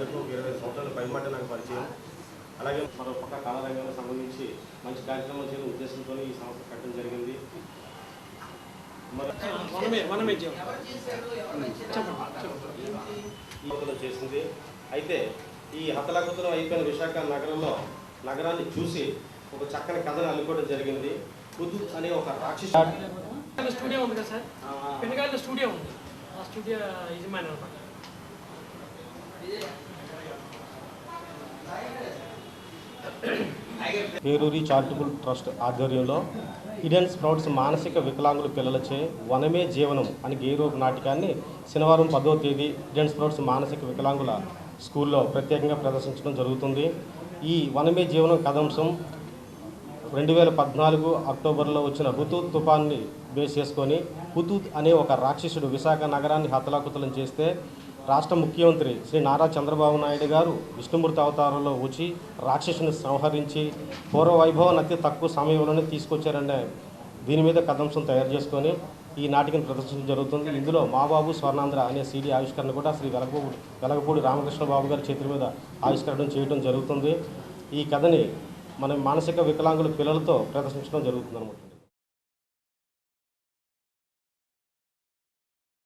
ఎందుకు ఇరవై సంవత్సరాల పైమాట నాకు పరిచయం. అలాగే మరో పక్క కళారంగానికి సంబంధించి మంచి కార్యక్రమం చేయడం ఉద్దేశంతో ఈ సంస్థ కట్టడం జరిగింది. చేసింది. అయితే ఈ హతలకుతలం అయిపోయిన విశాఖ నగరంలో నగరాన్ని చూసి ఒక చక్కని కథను అనుకోవడం జరిగింది. బుద్ధు అనే ఒక రాక్షస స్టూడియో ఉంది కదా సార్? స్టూడియో ఉంది. ఆ స్టూడియో యజమాని అనమాట. పేరూరి చారిటబుల్ ట్రస్ట్ ఆధ్వర్యంలో ఇండియన్ స్ప్రౌట్స్ మానసిక వికలాంగుల పిల్లలచే వనమే జీవనం అని గేరూరు నాటకాన్ని శనివారం పదో తేదీ ఇండియన్ స్ప్రౌట్స్ మానసిక వికలాంగుల స్కూల్లో ప్రత్యేకంగా ప్రదర్శించడం జరుగుతుంది. ఈ వనమే జీవనం కథాంశం రెండు వేల పద్నాలుగు అక్టోబర్లో వచ్చిన ఋతు తుఫాన్ని బేస్ చేసుకొని హుతూత్ అనే ఒక రాక్షసుడు విశాఖ నగరాన్ని హతలాకుతలం చేస్తే రాష్ట్ర ముఖ్యమంత్రి శ్రీ నారా చంద్రబాబు నాయుడు గారు విష్ణుమూర్తి అవతారంలో వచ్చి రాక్షసుని సంహరించి పూర్వ వైభవం అతి తక్కువ సమయంలోనే తీసుకొచ్చారనే దీని మీద కథంశం తయారు చేసుకొని ఈ నాటికను ప్రదర్శించడం జరుగుతుంది. ఇందులో మా బాబు స్వర్ణాంధ్ర అనే సీడీ ఆవిష్కరణ కూడా శ్రీ వెలగపూడి వెలగపూడి రామకృష్ణ బాబు గారి చేతుల మీద ఆవిష్కరణ చేయడం జరుగుతుంది. ఈ కథని మన మానసిక వికలాంగుల పిల్లలతో ప్రదర్శించడం జరుగుతుంది అనమాట